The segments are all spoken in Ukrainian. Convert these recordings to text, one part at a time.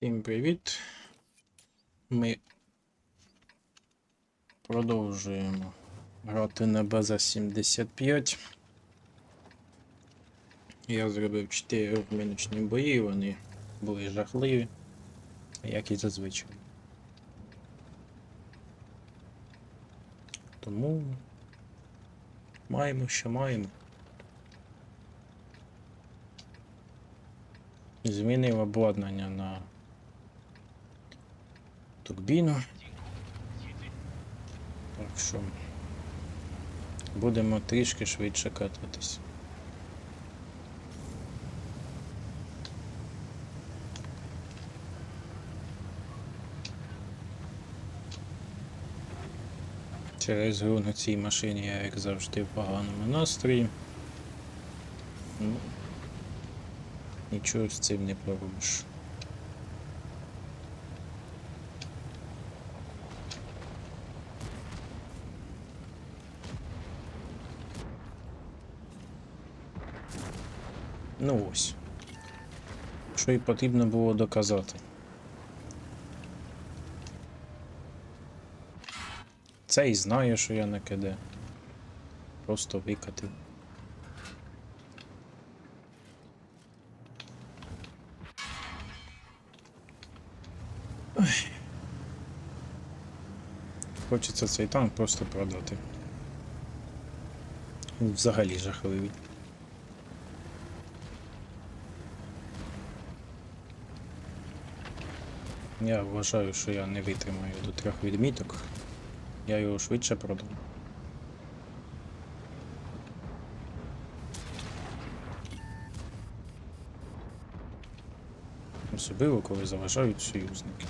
Всім привіт. Ми продовжуємо грати на база 75. Я зробив 4 минучні бої, вони були жахливі, як і зазвичай. Тому маємо, що маємо. Змінив обладнання на турбіну. Так що будемо трішки швидше кататись. Через гру на цій машині я, як завжди, в поганому настрої. Ну, нічого з цим не поробиш. Ну ось. Що і потрібно було доказати. Цей знає, що я на КД. Просто викатив. Хочеться цей танк просто продати. Взагалі жахливий. Я вважаю, що я не витримаю до трьох відміток. Я його швидше продам. Особливо, коли заважають союзники.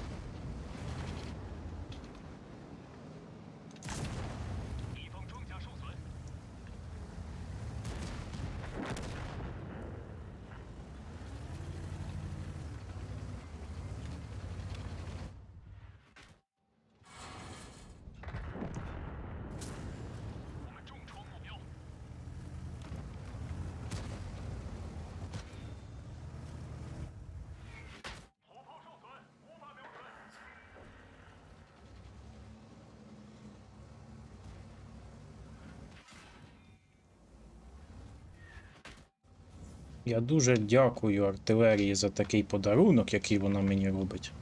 Я дуже дякую артилерії за такий подарунок, який вона мені робить.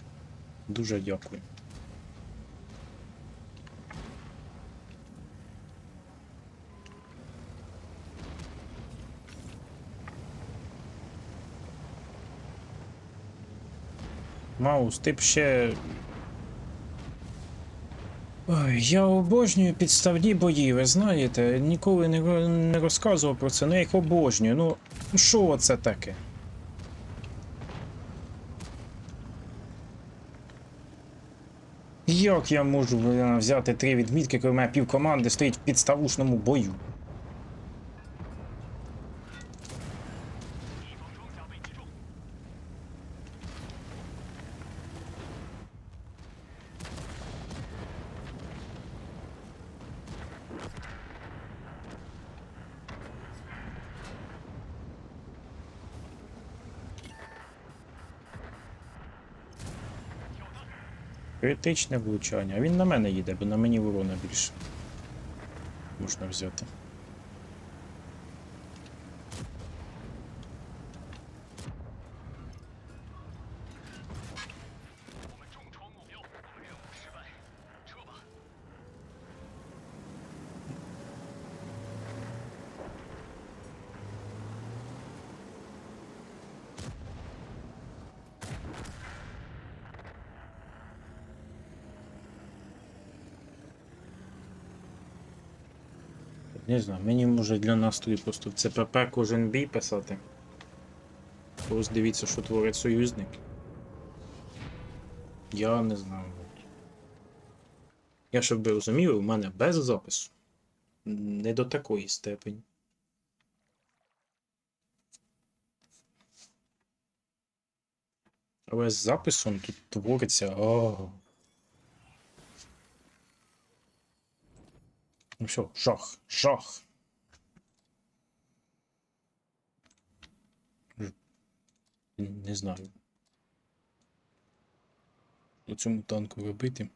Дуже дякую. Маус, ти б ще. Ой, я обожнюю підставні бої, ви знаєте, ніколи не, розказував про це, ну я їх обожнюю. Ну, що це таке? Як я можу взяти три відмітки, коли у мене пів команди стоїть в підставушному бою? Критичне влучання. А він на мене їде, бо на мені урона більше. Можна взяти. Не знаю, мені може для настрою просто в ЦПП кожен бій писати. Ось дивіться, що творить союзник. Я не знаю. Я щоб ви розуміли, у мене без запису. Не до такої степені. Але з записом тут твориться. О. Ну все, жах, жах. Не знаю. у цьому танку робити.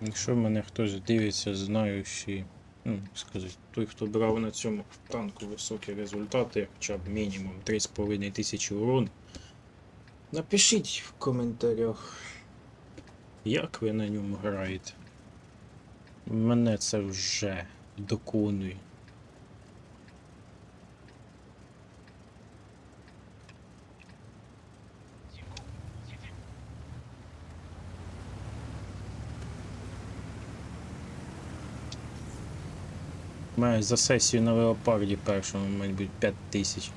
Якщо мене хтось дивиться, знаючи, ну, сказати, той, хто брав на цьому танку високі результати, хоча б мінімум 3,5 тисячі урон, напишіть в коментарях, як ви на ньому граєте. Мене це вже доконує. Має за сесію на леопарді першому, мабуть, 5 тисяч.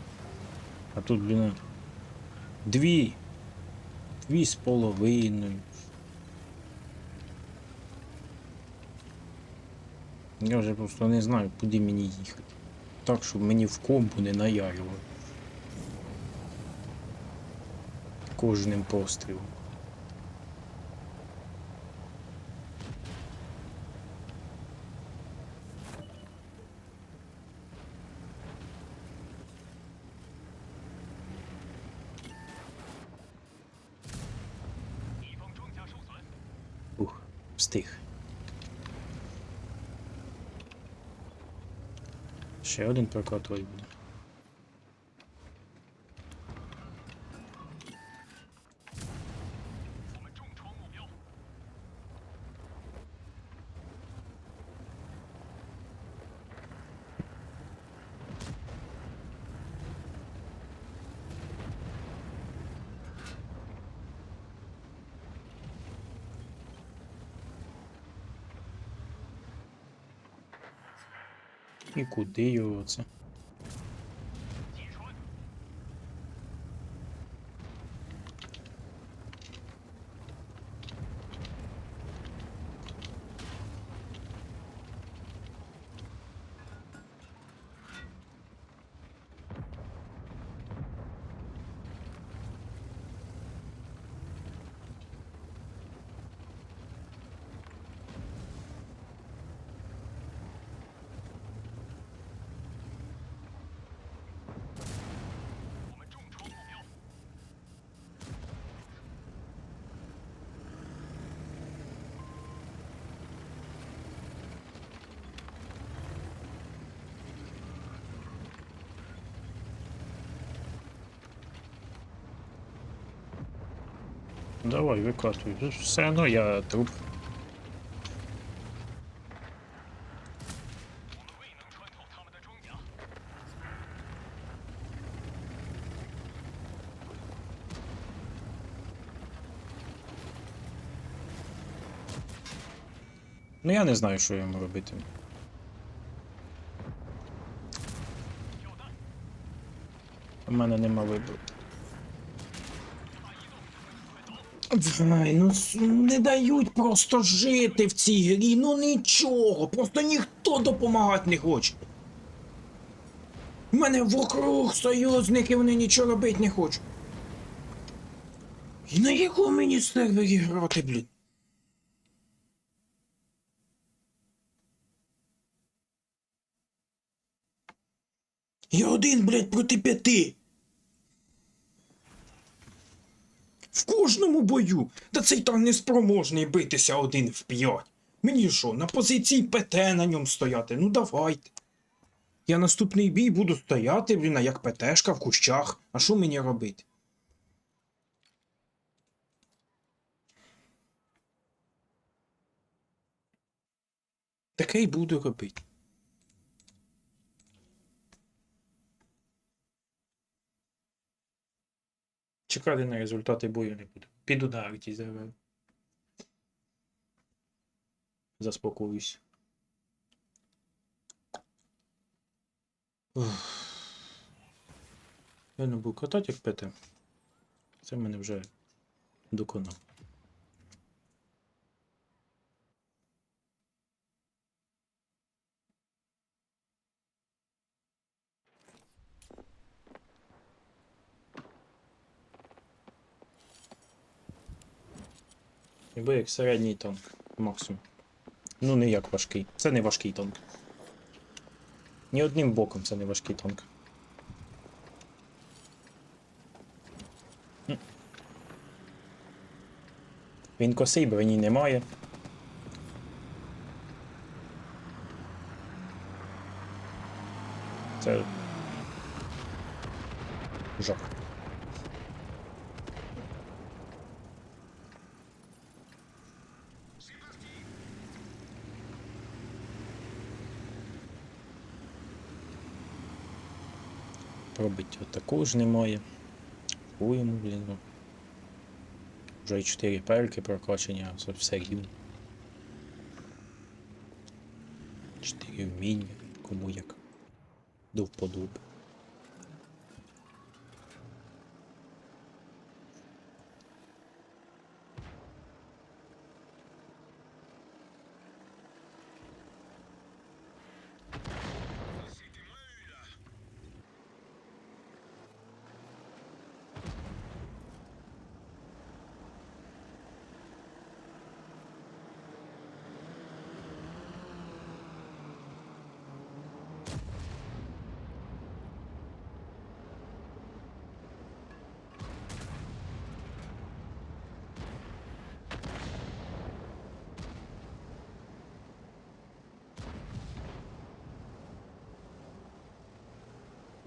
А тут, блін, дві. Дві з половиною. Я вже просто не знаю, куди мені їхати. Так, щоб мені в комбу не наярювали. Кожним пострілом. Ще один прокатувати буде. І куди його це? Давай, викатуй. Тут Все одно я труп. Ну я не знаю, що йому робити. У мене нема вибору. Ай, ну не дають просто жити в цій грі, ну нічого, просто ніхто допомагати не хоче. У мене вокруг союзники, вони нічого робити не хочуть. І на якому мені сервері грати, блін? Я один, блядь, проти п'яти. В кожному бою. Та цей там неспроможний битися один в п'ять. Мені що, на позиції ПТ на ньому стояти? Ну давайте. Я наступний бій буду стояти, блін, а як ПТшка в кущах. А що мені робити? Таке й буду робити. Чекати на результати бою не буду. Піду на арті зараз. Заспокоюсь. Я не буду катати як пете. Це мене вже доконав. Ніби як середній танк. Максимум. Ну не як важкий. Це не важкий танк. Ні одним боком це не важкий танк. Він косий, броні немає. Це. Жах. Пробиття також немає. Хуємо, блін. ну. Вже й 4 перки це все рівно. 4 вміння, кому як. До вподоби.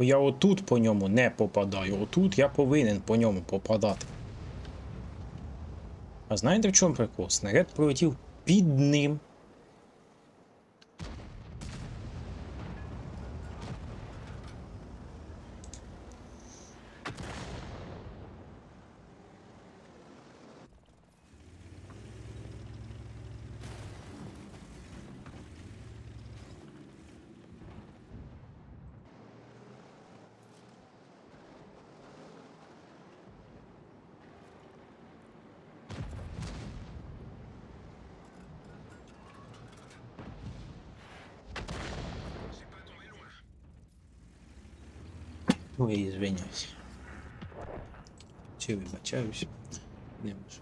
Я отут по ньому не попадаю. Отут я повинен по ньому попадати. А знаєте в чому прикол? Снаряд пролетів під ним. Ой, звиняюсь. Чи вибачаюсь? Не можу.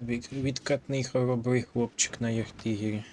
Від, відкатний хоробрий хлопчик на яхтигері.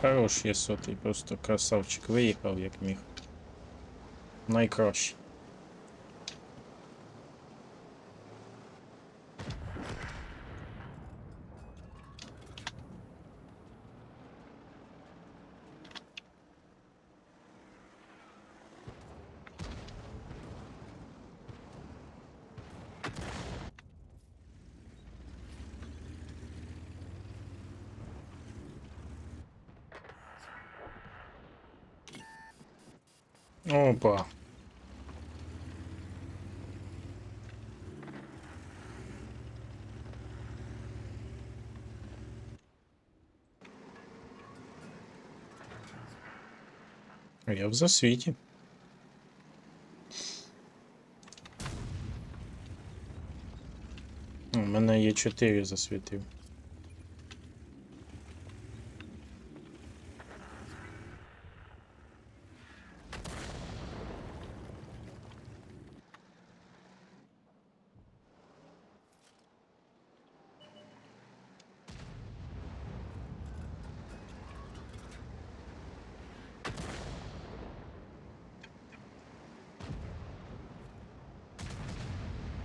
Хорош є сотий, просто красавчик виїхав як міг. Найкраще. Опа. Я в засвіті. У мене є 4 засвітив.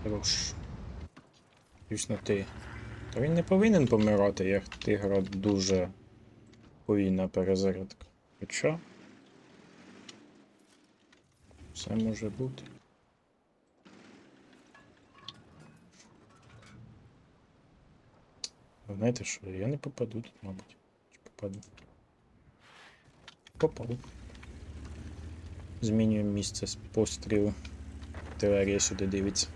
Хорош. Звісно, ти. Та він не повинен помирати, як тигра дуже повільна перезарядка. Хоча. Все може бути. Знаєте що, я не попаду тут, мабуть. Чи попаду? Попав. Змінюємо місце пострілу. Артилерія сюди дивиться.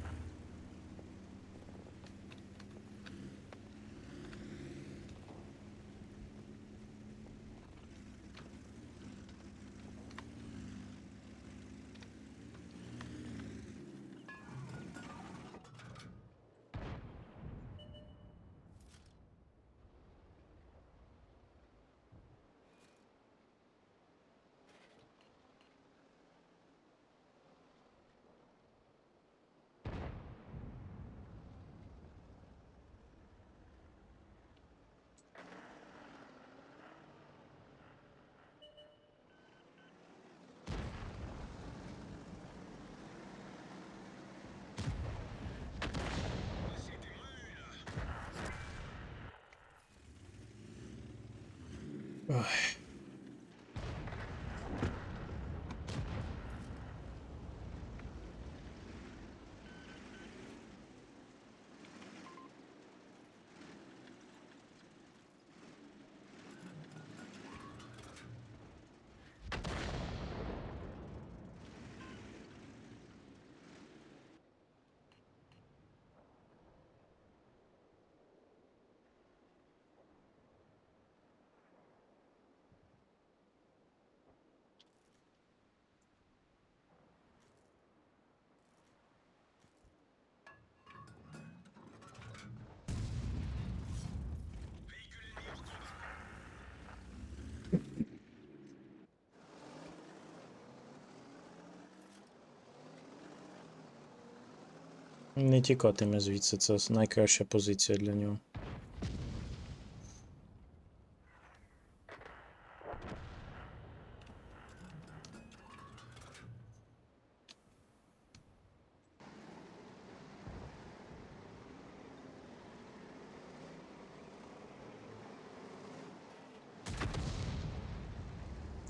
Не тікатиме звідси, це найкраща позиція для нього.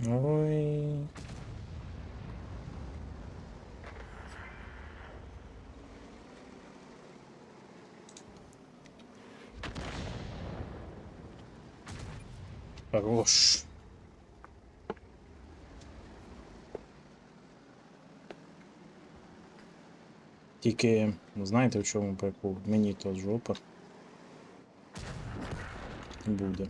Ой. Хорош. Тільки, знаєте, в чому прикол? Мені то жопа. Буде.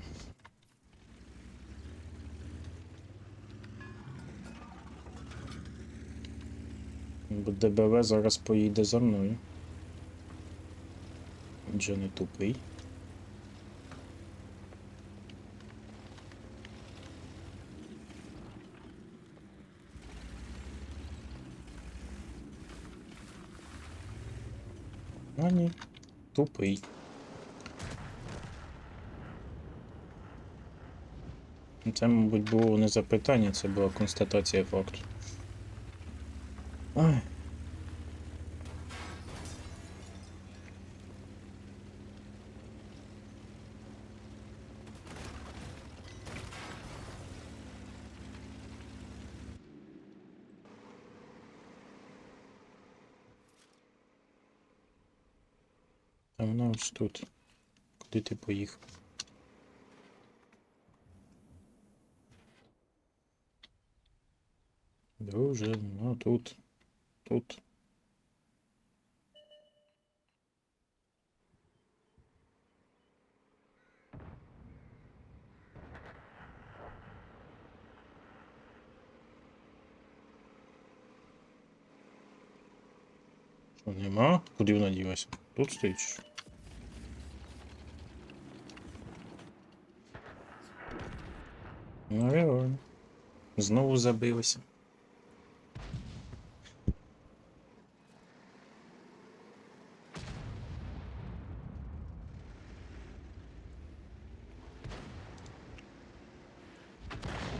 Бо ДБВ зараз поїде за мною. Він не тупий. А ні, тупий. Ну, Це, мабуть, було не запитання, це була констатація факту. Ай. ось тут. Куди ти поїхав? Друже, ну тут. Тут. Що, нема? Куди вона ділася? Тут стоїть? Ну, реально. Знову забилося.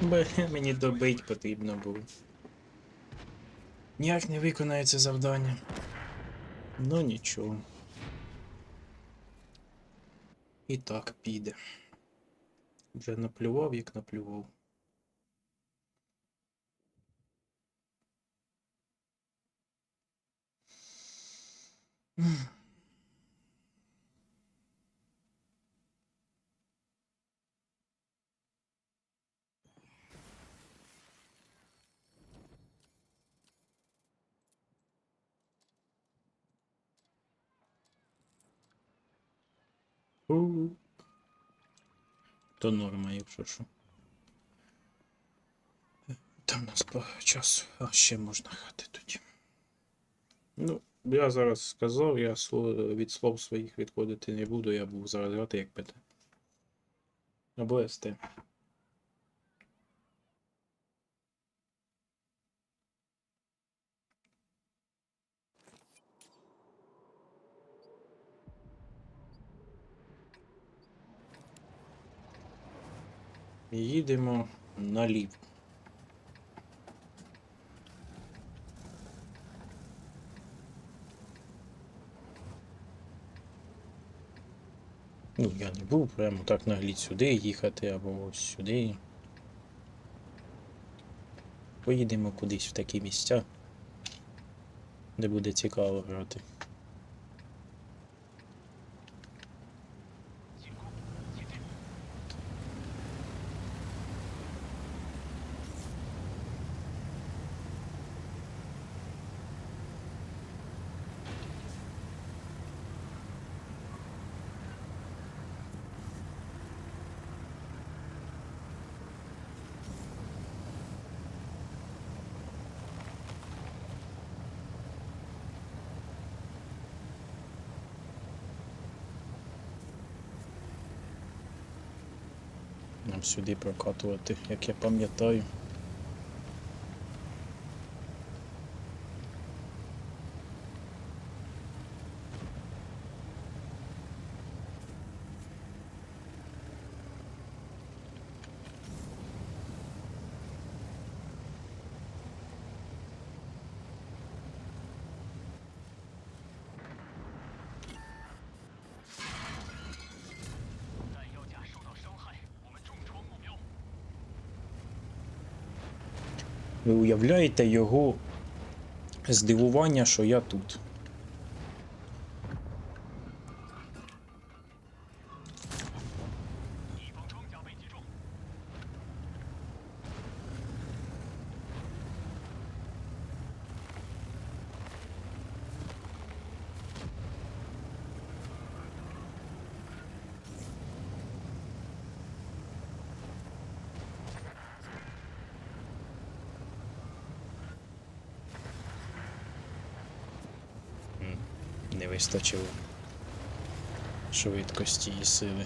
Бе, мені добить потрібно було. Ніяк не виконає це завдання. Ну нічого. І так піде. Вже наплював, як наплював. У. То норма, якщо що. Там у нас по часу, а ще можна хати тоді. Ну, я зараз сказав, я від слов своїх відходити не буду, я був зараз грати як ПТ. Або СТ. Їдемо наліво. Ну, я не був прямо так нагліть сюди їхати або ось сюди. Поїдемо кудись в такі місця, де буде цікаво грати. Сюди прокатувати, як я пам'ятаю. Ви уявляєте його здивування, що я тут. Не вистачило швидкості і сили.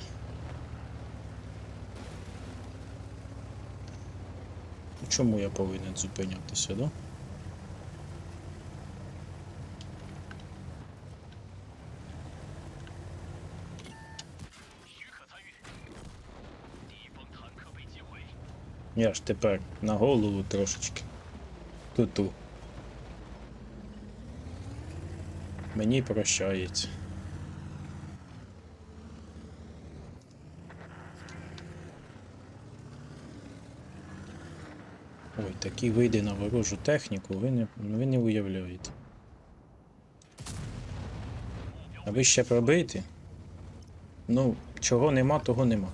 Чому я повинен зупинятися, да? Я ж тепер на голову трошечки. Ту-ту. Мені прощається. Ой, такі види на ворожу техніку ви не, ви не уявляєте. А ви ще пробити? Ну, чого нема, того нема.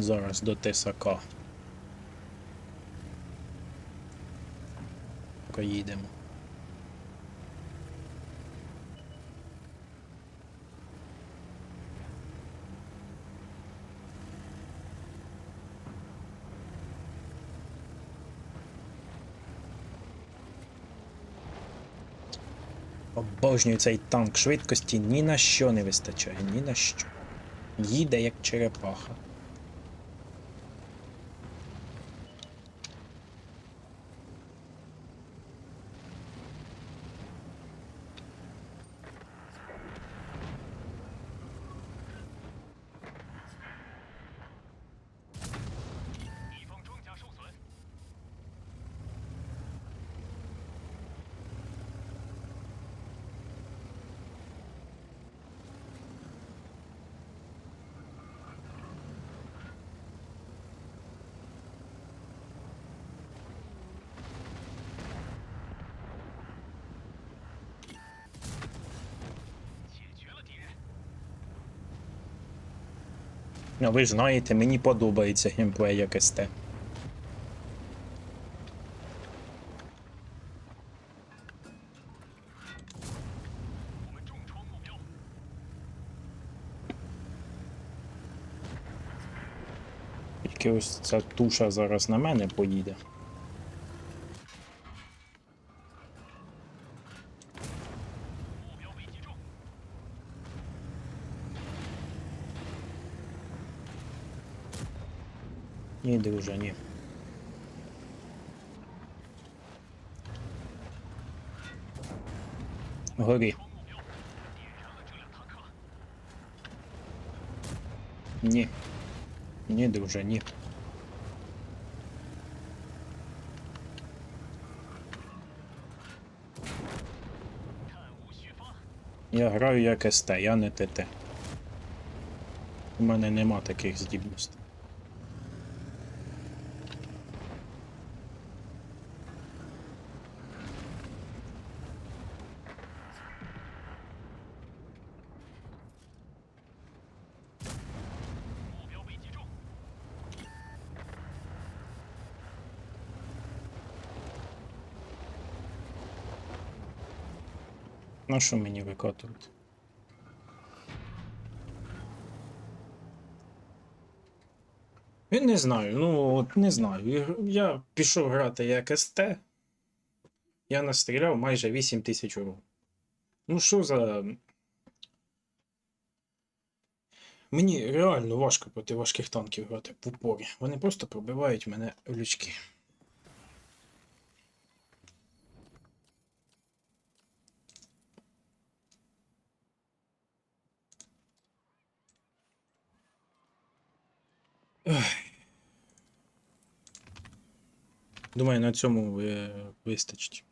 Зараз до Тесака. Поїдемо. Обожнюю цей танк швидкості ні на що не вистачає, ні на що. Їде як черепаха. А ви ж знаєте, мені подобається геймплей як СТ. Тільки ось ця туша зараз на мене поїде. Ні, друже, ні. Горі. Ні. Ні, друже, ні. Я граю як СТ, я не ТТ. У мене нема таких здібностей. На що мені викатувати? Я не знаю, ну от не знаю. Я пішов грати як СТ. Я настріляв майже 8 тисяч урон. Ну що за. Мені реально важко проти важких танків грати в упорі. Вони просто пробивають мене в лючки. Думаю, на цьому вистачить.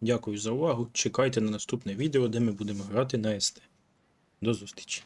Дякую за увагу. Чекайте на наступне відео, де ми будемо грати на СТ. До зустрічі.